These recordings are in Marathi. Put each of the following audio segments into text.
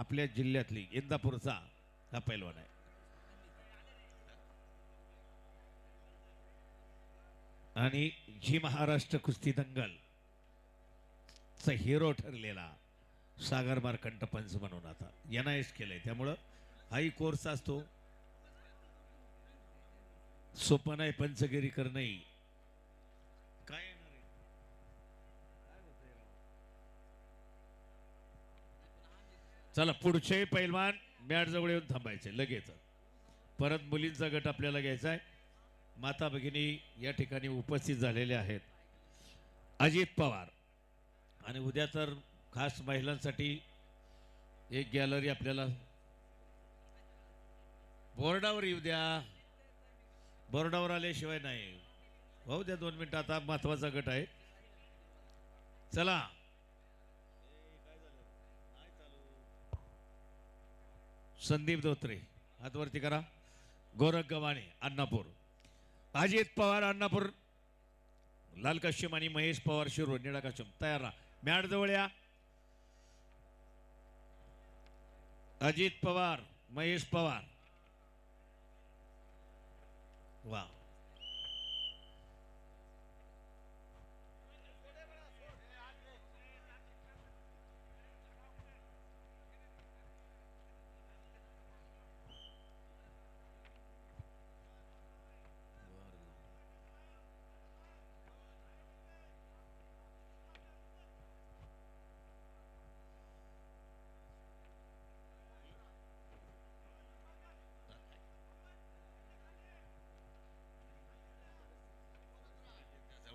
आपल्या जिल्ह्यातली इंदापूरचा हा पैलवान आहे. आणि जी महाराष्ट्र कुस्ती दंगल चा हिरो ठरलेला सागर मार्कंट पंच म्हणून आता एनआयएस केलंय. त्यामुळं हाही कोर्स असतो. सोपं नाही पंचगिरी करणंही चला पुढचे पैलवान मॅट जवळ येऊन थांबायचे लगेच. परत मुलींचा गट आपल्याला घ्यायचा आहे माता भगिनी या ठिकाणी उपस्थित झालेले आहेत. अजित पवार. आणि उद्या तर खास महिलांसाठी एक गॅलरी आपल्याला बोर्डावर येऊ द्या. बोर्डावर आल्याशिवाय नाही. भाऊ द्या दोन मिनटं आता महत्त्वाचा गट आहे. चला. संदीप धोत्रे हातवरती करा. गोरख गव्हाणे अण्णापूर अजित पवार अण्णापूर लाल कश्यम आणि महेश पवार शिरो निळा कश्यम तयार राहा. मॅडजवळ या. अजित पवार महेश पवार. वा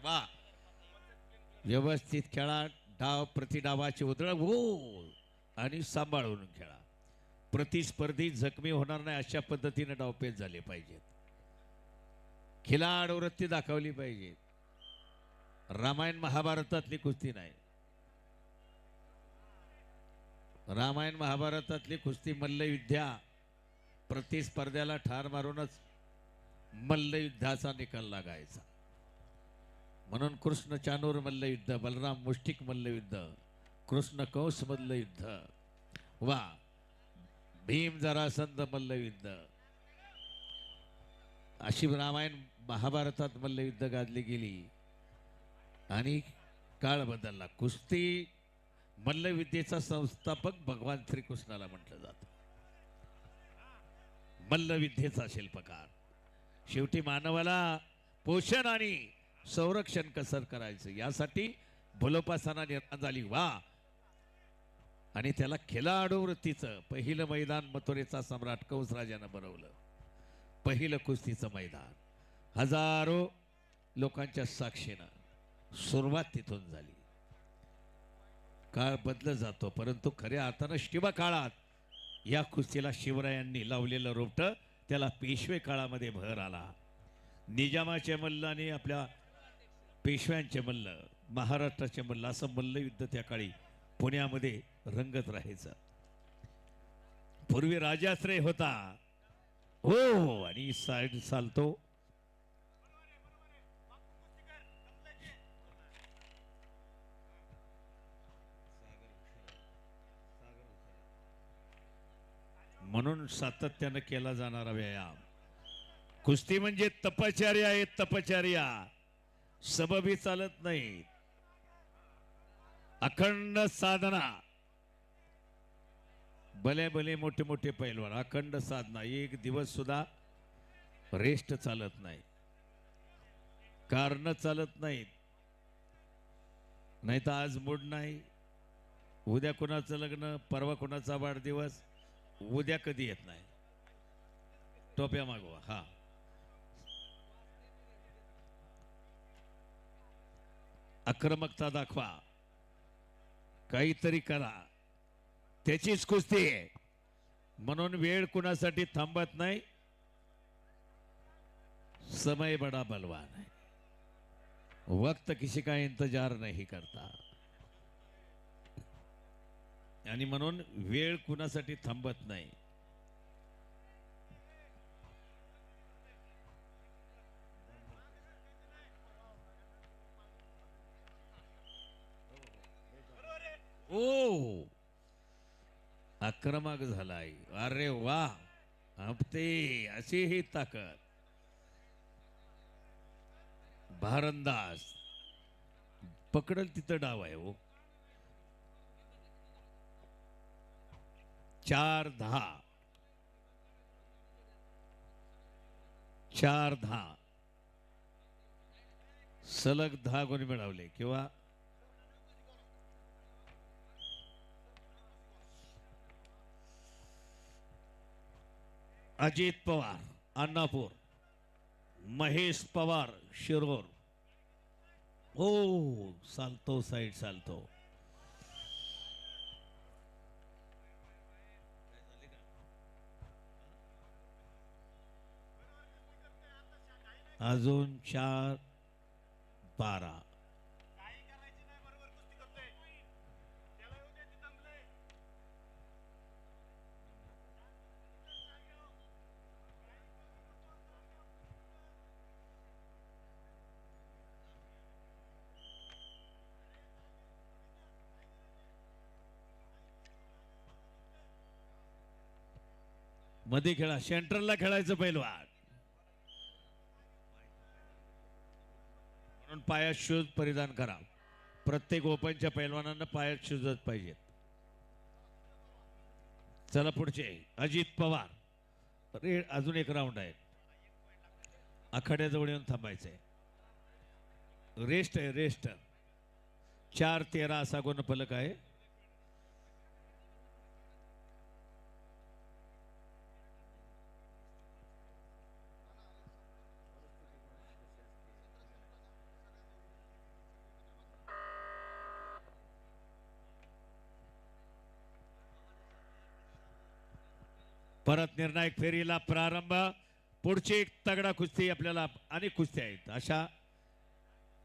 वा. व्यवस्थित खेळा डाव प्रतिडावाची उधळ हो आणि सांभाळून खेळा. प्रतिस्पर्धी जखमी होणार नाही अशा पद्धतीने डावपेच झाले पाहिजेत. खिलाड वृत्ती दाखवली पाहिजे. रामायण महाभारतातली कुस्ती नाही. रामायण महाभारतातली कुस्ती मल्लयुद्ध्या. प्रतिस्पर्ध्याला ठार मारूनच मल्लयुद्धाचा निकाल लागायचा. म्हणून कृष्ण चानूर मल्लयुद्ध बलराम मुष्टिक मल्लयुद्ध कृष्ण कंस मल्लयुद्ध वा भीम जरासंध मल्लयुद्ध अशी रामायण महाभारतात मल्लयुद्ध गाजली गेली. आणि काळ बदलला. कुस्ती मल्लविद्येचा संस्थापक भगवान श्रीकृष्णाला म्हटलं जातं. मल्लविद्येचा शिल्पकार. शेवटी मानवाला पोषण आणि संरक्षण कसं करायचं? यासाठी भलोपासना निर्माण झाली. वा! आणि त्याला खेळाडू वृत्तीचं पहिलं मैदान मथुरेचा सम्राट कंसराजानं बनवलं. पहिलं कुस्तीचं मैदान. हजारो लोकांच्या साक्षीनं सुरुवात तिथून झाली. काळ बदल जातो परंतु खऱ्या अर्थानं शिव काळात या कुस्तीला शिवरायांनी लावलेलं रोपटं त्याला पेशवे काळामध्ये भर आला. निजामाचे मल्लाने आपल्या पेशव्यांचे मल्ल महाराष्ट्राचे मल्ल असं मल्लयुद्ध त्या काळी पुण्यामध्ये रंगत राहायचं. पूर्वी राजाश्रय होता. हो आणि साईड चालतो म्हणून सातत्यानं केला जाणारा व्यायाम. कुस्ती म्हणजे तपचार्या आहे तपचार्या सबबी चालत नाही. अखंड साधना. भले भले मोठे मोठे पैलवान अखंड साधना. एक दिवस सुद्धा रेस्ट चालत नाही. कारण चालत नाहीत नाही तर आज मूड नाही. उद्या कोणाचं लग्न परवा कोणाचा वाढदिवस उद्या कधी येत नाही. टोप्या मागवा. हा. आक्रमकता दाखवा. काहीतरी करा. त्याचीच कुस्ती आहे. म्हणून वेळ कुणासाठी थांबत नाही? समय बडा बलवान है वक्त किसी का इंतजार नहीं करता. आणि म्हणून वेळ कुणासाठी थांबत नाही? ओ. आक्रमक झालाय. अरे वा. हप्ते अशी ही ताकद. भारंदाज. पकडल तिथं डाव आहे हो. चार दहा. चार दहा. सलग दहा गुण मिळवले किंवा अजित पवार अन्नापूर महेश पवार शिरोर. हो चालतो साईड चालतो. अजून चार बारा. मध्ये खेळा सेंट्रलला खेळायचं पहिलवान म्हणून पायात शूज परिधान करा. प्रत्येक ओपनच्या पैलवानांना पायात शूजच पाहिजेत. चला पुढचे. अजित पवार. अरे अजून एक राऊंड आहे आखाड्याजवळ येऊन थांबायचंय. रेस्ट आहे रेस्ट. चार तेरा असा गुणफलक आहे? परत निर्णायक फेरीला प्रारंभ. पुढची एक तगडा कुस्ती आपल्याला अनेक कुस्ती आहेत. अशा.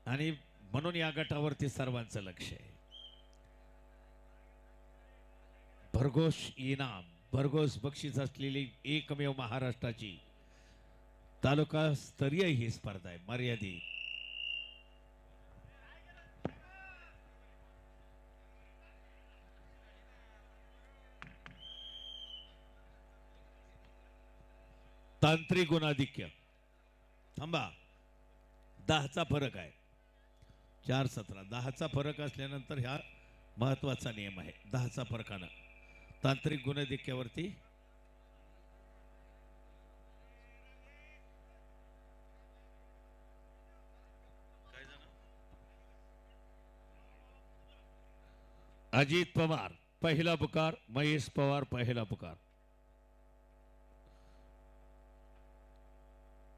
आणि म्हणून या गटावरती सर्वांचं लक्ष आहे. भरघोष इनाम भरघोष बक्षीस असलेली एकमेव महाराष्ट्राची तालुका स्तरीय ही स्पर्धा आहे. मर्यादित. तांत्रिक गुणाधिक्य. थांबा. दहाचा फरक आहे. चार सतरा. दहाचा फरक असल्यानंतर ह्या महत्त्वाचा नियम आहे. दहाचा फरकानं तांत्रिक गुणाधिक्यावरती अजित पवार पहिला पुकार महेश पवार पहिला पुकार.